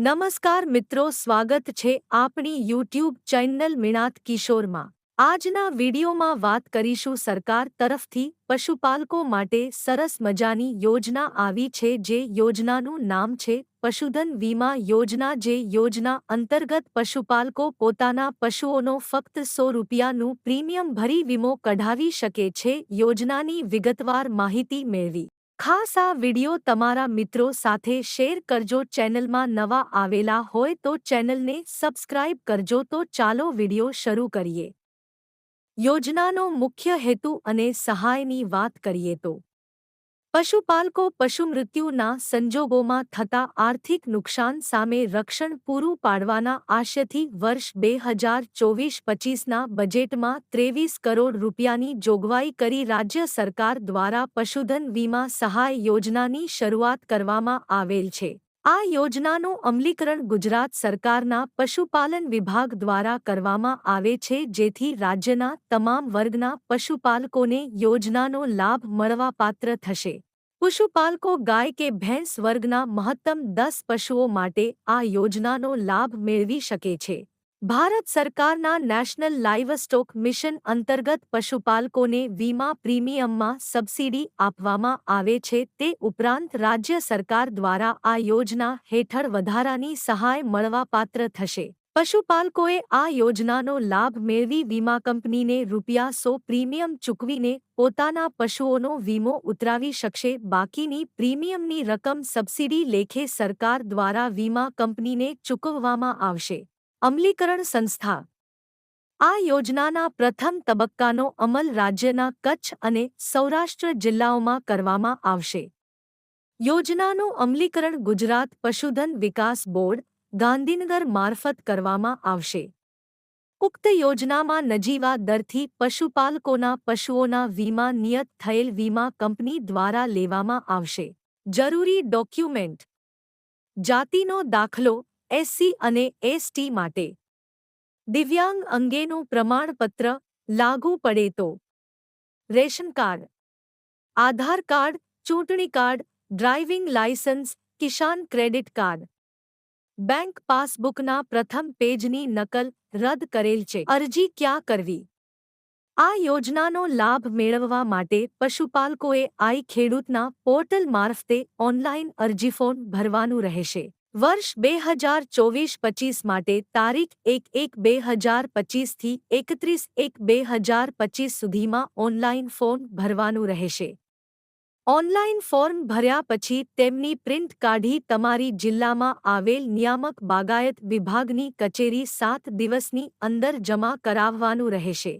નમસ્કાર મિત્રો, સ્વાગત છે આપણી યુટ્યુબ ચેનલ મિણાત કિશોરમાં. આજના વિડીયોમાં વાત કરીશું સરકાર તરફથી પશુપાલકો માટે સરસ મજાની યોજના આવી છે જે યોજનાનું નામ છે પશુધન વીમા યોજના. જે યોજના અંતર્ગત પશુપાલકો પોતાના પશુઓનો ફક્ત સો રૂપિયાનું પ્રીમિયમ ભરી વીમો કઢાવી શકે છે. યોજનાની વિગતવાર માહિતી મેળવી. ખાસ આ વિડિયો તમારા મિત્રો સાથે શેર કરજો. ચેનલમાં નવા આવેલા હોય તો ચેનલને સબસ્ક્રાઇબ કરજો તો ચાલો વિડિયો શરૂ કરીએ. યોજનાનો મુખ્ય હેતુ અને સહાયની વાત કરીએ તો પશુપાલકો પશુમૃત્યુના સંજોગોમાં થતા આર્થિક નુકસાન સામે રક્ષણ પૂરું પાડવાના આશયથી વર્ષ બે હજાર ચોવીસ પચીસના બજેટમાં ત્રેવીસ કરોડ રૂપિયાની જોગવાઈ કરી રાજ્ય સરકાર દ્વારા પશુધન વીમા સહાય યોજનાની શરૂઆત કરવામાં આવેલ છે. આ યોજનાનું અમલીકરણ ગુજરાત સરકારના પશુપાલન વિભાગ દ્વારા કરવામાં આવે છે, જેથી રાજ્યના તમામ વર્ગના પશુપાલકોને યોજનાનો લાભ મળવાપાત્ર થશે. પશુપાલકો, ગાય કે ભેંસ વર્ગના મહત્તમ દસ પશુઓ માટે આ યોજનાનો લાભ મેળવી શકે છે. ભારત સરકારના નેશનલ લાઇવસ્ટોક મિશન અંતર્ગત પશુપાલકોને વીમા પ્રીમિયમમાં સબસિડી આપવામાં આવે છે, તે ઉપરાંત રાજ્ય સરકાર દ્વારા આ યોજના હેઠળ વધારાની સહાય મળવાપાત્ર થશે. પશુપાલકોએ આ યોજનાનો લાભ મેળવી વીમા કંપનીને રૂપિયા સો પ્રીમિયમ ચૂકવીને પોતાના પશુઓનો વીમો ઉતરાવી શકશે. બાકીની પ્રીમિયમની રકમ સબસિડી લેખે સરકાર દ્વારા વીમા કંપનીને ચૂકવવામાં આવશે. અમલીકરણ સંસ્થા. આ યોજનાના પ્રથમ તબક્કાનો અમલ રાજ્યના કચ્છ અને સૌરાષ્ટ્ર જિલ્લાઓમાં કરવામાં આવશે. યોજનાનું અમલીકરણ ગુજરાત પશુધન વિકાસ બોર્ડ, ગાંધીનગર મારફત કરવામાં આવશે. ઉક્ત યોજનામાં નજીવા દરથી પશુપાલકોના પશુઓના વીમા નિયત થયેલ વીમા કંપની દ્વારા લેવામાં આવશે. જરૂરી ડોક્યુમેન્ટ. જાતિનો દાખલો એસસી અને એસટી માટે. દિવ્યાંગ અંગેનું પ્રમાણપત્ર લાગુ પડે તો. Ration card. આધાર કાર્ડ, ચૂંટણી card, driving licence Kisan credit card. Bank પાસબુકના પ્રથમ પેજની નકલ રદ કરેલ છે. અરજી ક્યાં કરવી? આ યોજનાનો લાભ મેળવવા માટે પશુપાલકોએ આઈ ખેડૂતના પોર્ટલ મારફતે ઓનલાઈન અરજી ફોર્મ ભરવાનું રહેશે. વર્ષ બે હજાર ચોવીસ પચીસ માટે તારીખ એક એક બે હજાર પચીસથી એકત્રીસ એક બે હજાર પચીસ સુધીમાં ઓનલાઇન ફોર્મ ભરવાનું રહેશે. ઓનલાઇન ફોર્મ ભર્યા પછી તેમની પ્રિન્ટ કાઢી તમારી જિલ્લામાં આવેલ નિયામક બાગાયત વિભાગની કચેરી સાત દિવસની અંદર જમા કરાવવાનું રહેશે.